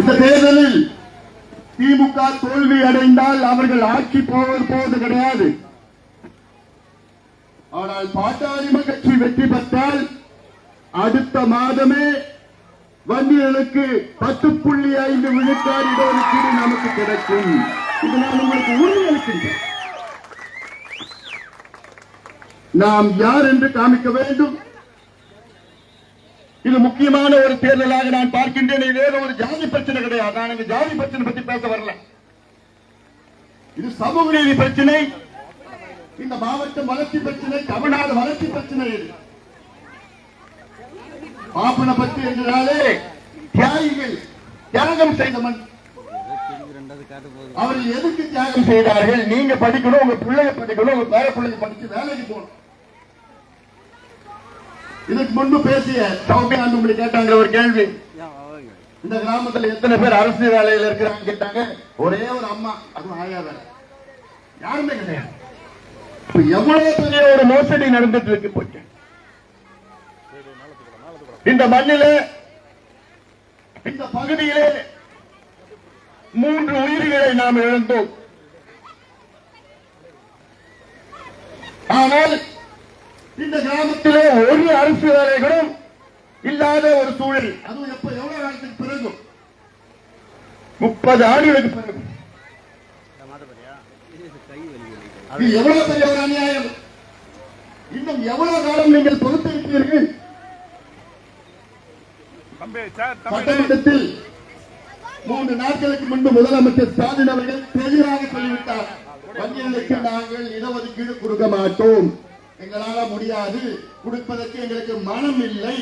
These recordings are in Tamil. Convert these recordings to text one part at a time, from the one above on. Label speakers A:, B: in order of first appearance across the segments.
A: இந்த தேர்தலில் திமுக தோல்வி அடைந்தால் அவர்கள் ஆட்சி போவது போவது கிடையாது. ஆனால் பாட்டாளிம கட்சி வெற்றி பெற்றால் அடுத்த மாதமே வங்கிகளுக்கு பத்து புள்ளி ஐந்து விழுக்காடு இடஒதுக்கீடு நமக்கு கிடைக்கும். இது நான் உங்களுக்கு உறுதியளிக்கின்றேன் நாம் யார் என்று காமிக்க வேண்டும்? இது முக்கியமான ஒரு தேர்தலாக நான் பார்க்கின்றேன். இது ஏதோ ஒரு ஜாதி பிரச்சனை கிடையாது. நான் இந்த ஜாதி பிரச்சனை பத்தி பேச வரல. இது சமூக நீதி பிரச்சனை. இந்த மாவட்டம் வளர்ச்சி பிரச்சனை தமிழ்நாடு வளர்ச்சி பிரச்சனை இது. பாப்பன பத்தி என்றாலே தியாகிகள் தியாகம் செய்த மண். அவர்கள் எதுக்கு தியாகம் செய்தார்கள்? நீங்க படிக்கணும் உங்க பிள்ளைங்க படிக்கணும் உங்க பேர பிள்ளைங்க படிச்சு வேலைக்கு போகணும். இதுக்கு முன்பு பேசிய சௌமியா அன்புமணி கேட்டாங்க ஒரு கேள்வி. இந்த கிராமத்துல எத்தனை பேர் அரசு வேலையில இருக்கிறாங்க கேட்டாங்க. ஒரே ஒரு அம்மா அதுவும் ஆயா வேலை யாருமே கிடையாது. எவ்வளவு பெரிய ஒரு மோசடி நடந்துட்டு இருக்கு போச்சு இந்த மண்ணிலே இந்த பகுதியிலே மூன்று உயிர்களை நாம் இழந்தோம். ஆனால் இந்த கிராமத்திலே ஒரு அரசு வேலைகளும் இல்லாத ஒரு சூழல். அதுவும் எப்ப எவ்வளவு காலத்துக்கு பிறகு முப்பது ஆண்டுகளுக்கு பிறகு எவ்வளவு பெரிய ஒரு அநியாயம்? இன்னும் எவ்வளவு காலம் நீங்கள்
B: தம்பி
A: சட்டமன்றத்தில் மூன்று நாட்களுக்கு முன்பு முதலமைச்சர் ஸ்டாலின் அவர்கள் தெளிவாக சொல்லிவிட்டார். வங்கிகளுக்கு நாங்கள் இடஒதுக்கீடு கொடுக்க மாட்டோம். எங்களால முடியாது. கொடுப்பதற்கு எங்களுக்கு மனம் இல்லை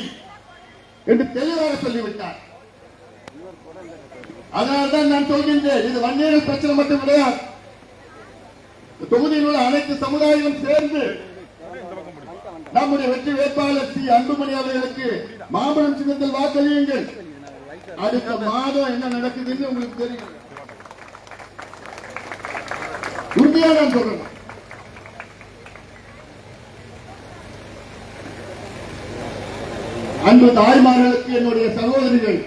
A: என்று தெளிவாக சொல்லிவிட்டார். அதனால்தான் நான் சொல்கின்றேன் இது வன்னியர்கள் பிரச்சனை மட்டும் கிடையாது. தொகுதியில் உள்ள அனைத்து சமுதாயமும் சேர்ந்து நம்முடைய வெற்றி வேட்பாளர் சி. அன்புமணி அவர்களுக்கு மாம்பழம் சின்னத்தில் வாக்களியுங்கள். அடுத்த மாதம் என்ன நடக்குதுன்னு உங்களுக்கு தெரியும். உறுதியாக நான் சொல்றேன். அன்பு தாய்மார்களுக்கு என்னுடைய சகோதரிகள்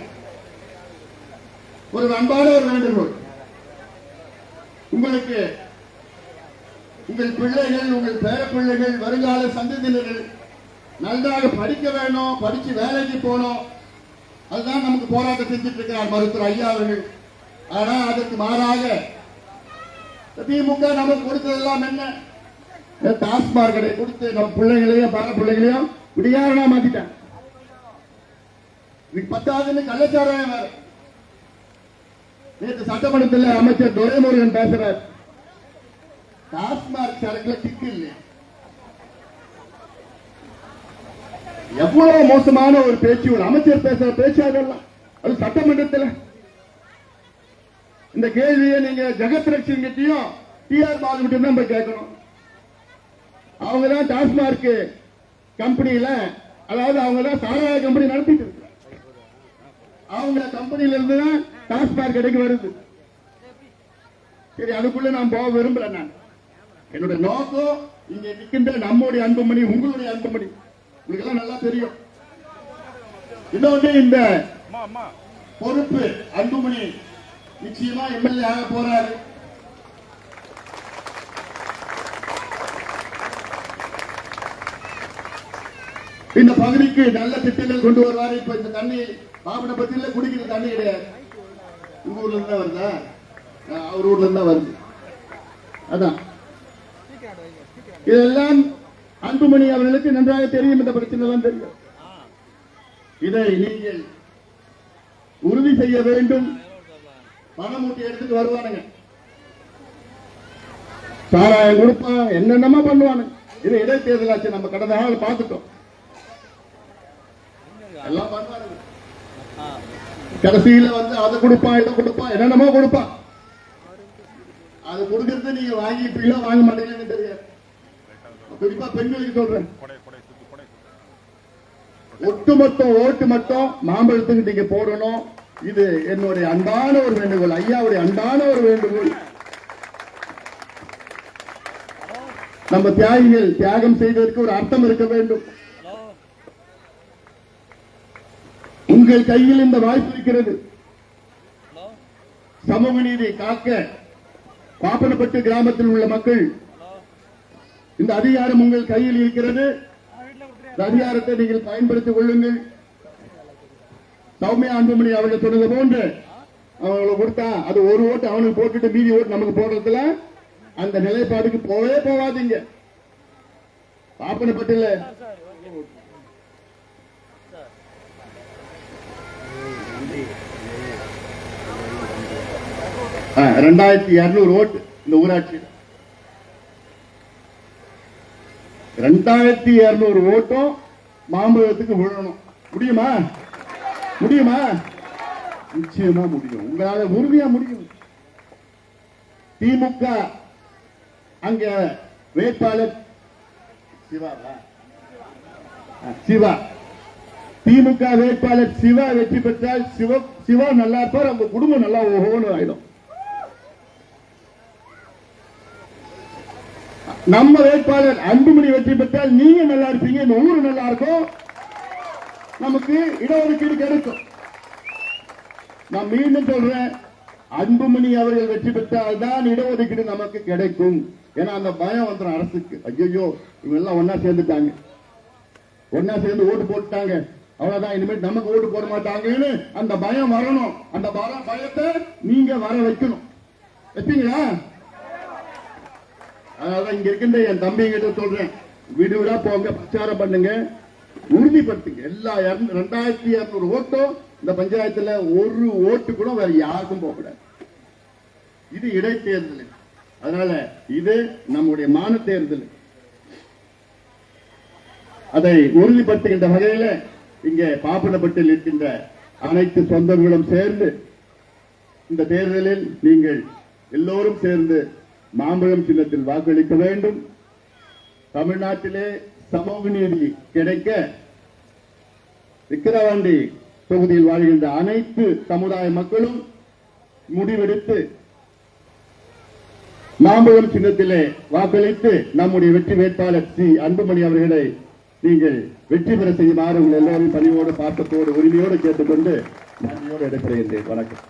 A: ஒரு அன்பான ஒரு வேண்டுகோள். உங்களுக்கு உங்கள் பிள்ளைகள் உங்கள் பேர பிள்ளைகள் வருங்கால சந்ததியினர்கள் நன்றாக படிக்க வேணும் படிச்சு வேலைக்கு போகணும். அதுதான் நமக்கு போராட்டம் செஞ்சுட்டு இருக்கிறார் மருத்துவர் ஐயா அவர்கள். ஆனா அதற்கு மாறாக திமுக நமக்கு கொடுத்ததெல்லாம் என்ன? டாஸ்மாக் கொடுத்து நம்ம பிள்ளைங்களையும் பேர பிள்ளைங்களையும் விடியாரனா மாத்திட்டாங்க. இதுக்கு பத்தாவதுன்னு கள்ளச்சாராயம் வேற. நேற்று சட்டமன்றத்தில் அமைச்சர் துரைமுருகன் பேசுறார். டாஸ்மாக் சரக்குல திக்கு இல்லையா? எவ்வளவு மோசமான ஒரு பேச்சு ஒரு அமைச்சர் பேசுற பேச்சு அதெல்லாம் அது சட்டமன்றத்தில். இந்த கேள்வியை நீங்க ஜெகத் லட்சுமிகிட்டையும் டிஆர் பாலுகிட்ட தான் போய் கேட்கணும். அவங்க தான் டாஸ்மார்க் கம்பெனியில அதாவது அவங்க தான் சாராய கம்பெனி நடத்திட்டு இருக்கு. அவங்க கம்பெனியில இருந்து தான் டாஸ்மார்க் கடைக்கு வருது. சரி அதுக்குள்ள நான் போக விரும்பல நான். என்னோட நோக்கம் இங்க நிற்கின்ற நம்முடைய அன்புமணி உங்களுடைய அன்புமணி. உங்களுக்கு எல்லாம் நல்லா தெரியும். இன்னொன்று இந்த பொறுப்பு அன்புமணி நிச்சயமா எம்எல்ஏ ஆக போறாரு. இந்த பகுதிக்கு நல்ல திட்டங்கள் கொண்டு வருவார். இப்ப இந்த தண்ணி பாபனப்பட்டியில குடிக்கிற தண்ணி கிடையாது. உங்க ஊர்ல இருந்தா வருதா? அவர் ஊர்ல இருந்தா வருது. அதான். இதெல்லாம் அன்புமணி அவர்களுக்கு நன்றாக தெரியும் இந்த பிரச்சனை தெரியும். இதை நீங்கள் உறுதி செய்ய வேண்டும். பணம் ஊட்டி எடுத்துட்டு வருவானுங்க. சாராயம் கொடுப்பான் என்னென்னமா பண்ணுவானுங்க. இது இடைத்தேர்தல் ஆச்சு நம்ம கடந்த நாள் பார்த்துட்டோம். எல்லாம் பண்ணுவாங்க கடைசியில வந்து அதை கொடுப்பான் இதை கொடுப்பான் என்னென்னமோ கொடுப்பான் அது கொடுக்கறது நீங்க வாங்கிப்பீங்களா வாங்க மாட்டீங்கன்னு தெரியாது. குறிப்பா பெண்களுக்கு சொல்றேன். ஒட்டுமொத்த ஓட்டு மட்டும் மாம்பழத்துக்கு நீங்க போடணும். இது என்னுடைய அன்பான ஒரு வேண்டுகோள் ஐயாவுடைய அன்பான ஒரு வேண்டுகோள். நம்ம தியாகிகள் தியாகம் செய்வதற்கு ஒரு அர்த்தம் இருக்க வேண்டும். உங்கள் கையில் இந்த வாய்ப்பு இருக்கிறது. சமூக நீதி காக்க பாப்பனப்பட்டு கிராமத்தில் உள்ள மக்கள் இந்த அதிகாரம் உங்கள் கையில் இருக்கிறது. இந்த அதிகாரத்தை நீங்கள் பயன்படுத்திக் கொள்ளுங்கள். சௌமியா அன்புமணி அவர்கள் சொன்னது போன்று அவங்களுக்கு கொடுத்தா அது ஒரு ஓட்டு அவனுக்கு போட்டுட்டு மீதி ஓட்டு நமக்கு போடுறதுல அந்த நிலைப்பாடுக்கு போவே போகாதீங்க. பாப்பனப்பட்டில ரெண்டாயிரத்தி இருநூறு ஓட்டு இந்த ஊராட்சி ரெண்டாயிரத்தி இருநூறு ஓட்டும் மாம்பழத்துக்கு விழணும். முடியுமா? முடியுமா? நிச்சயமா முடியும். உங்களால உறுதியா முடியும். திமுக அங்க வேட்பாளர் சிவாவா சிவா. திமுக வேட்பாளர் சிவா வெற்றி பெற்றால் சிவ சிவா நல்லா இருப்பார் அவங்க குடும்பம் நல்லா ஓஹோன்னு ஆயிடும். நம்ம வேட்பாளர் அன்புமணி வெற்றி பெற்றால் நீங்க நல்லா இருப்பீங்க இந்த ஊரு நல்லா இருக்கும். நமக்கு இடஒதுக்கீடு கிடைக்கும். நான் மீண்டும் சொல்றேன் அன்புமணி அவர்கள் வெற்றி பெற்றால் தான் இடஒதுக்கீடு நமக்கு கிடைக்கும். ஏன்னா அந்த பயம் வந்துடும் அரசுக்கு. ஐயோ இவங்க எல்லாம் ஒன்னா சேர்ந்துட்டாங்க. ஒன்னா சேர்ந்து ஓட்டு போட்டுட்டாங்க. அவ்வளவுதான் இனிமேல் நமக்கு ஓட்டு போட மாட்டாங்கன்னு அந்த பயம் வரணும். அந்த பயத்தை நீங்க வர வைக்கணும். வைப்பீங்களா? அதனால இங்க இருக்கின்ற என் தம்பி கிட்ட சொல்றேன் வீடு வீடா போங்க பிரச்சாரம் பண்ணுங்க. உறுதிப்படுத்துங்க. எல்லா ரெண்டாயிரத்தி இருநூறு ஓட்டும் இந்த பஞ்சாயத்துல ஒரு ஓட்டு கூட வேற யாருக்கும் போக கூடாது இது இடைத்தேர்தல். அதனால இது நம்முடைய மான தேர்தல். அதை உறுதிப்படுத்துகின்ற வகையில இங்கே பாப்பனப்பட்டில் இருக்கின்ற அனைத்து சொந்தங்களும் சேர்ந்து இந்த தேர்தலில் நீங்கள் எல்லோரும் சேர்ந்து மாம்பழம் சின்னத்தில் வாக்களிக்க வேண்டும். தமிழ்நாட்டிலே சமூக நீதி கிடைக்க விக்கிரவாண்டி தொகுதியில் வாழ்கின்ற அனைத்து சமுதாய மக்களும் முடிவெடுத்து மாம்பழம் சின்னத்திலே வாக்களித்து நம்முடைய வெற்றி வேட்பாளர் சி. அன்புமணி அவர்களை நீங்கள் வெற்றி பெற செய்யுமாறு உங்கள் எல்லாரையும் பணியோடு பாசத்தோடு உரிமையோடு கேட்டுக்கொண்டு நன்றியோடு இடைபெறுகின்றேன் வணக்கம்.